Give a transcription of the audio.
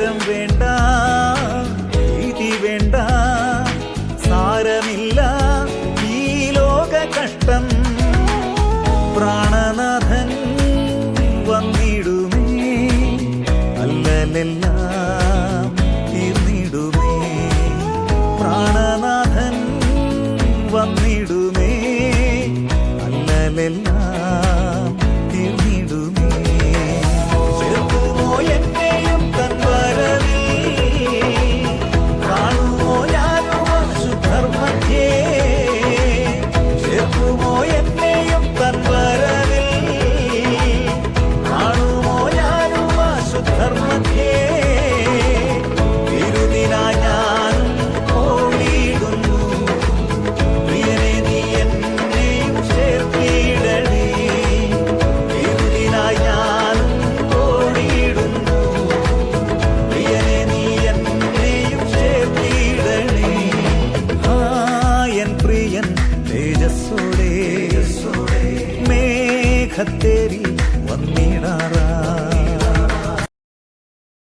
ഭാരം വേണ്ട ഭീതി വേണ്ട സാരമില്ല ഈ ലോക കഷ്ടം പ്രാണനാഥൻ വന്നിടുമേ അല്ലലെല്ലാം തീർന്നിടുമേ. വന്നിടുമേ അല്ലലെല്ലാം തേജസ്സോടെ മേഘത്തേരി വന്നിടാറാ.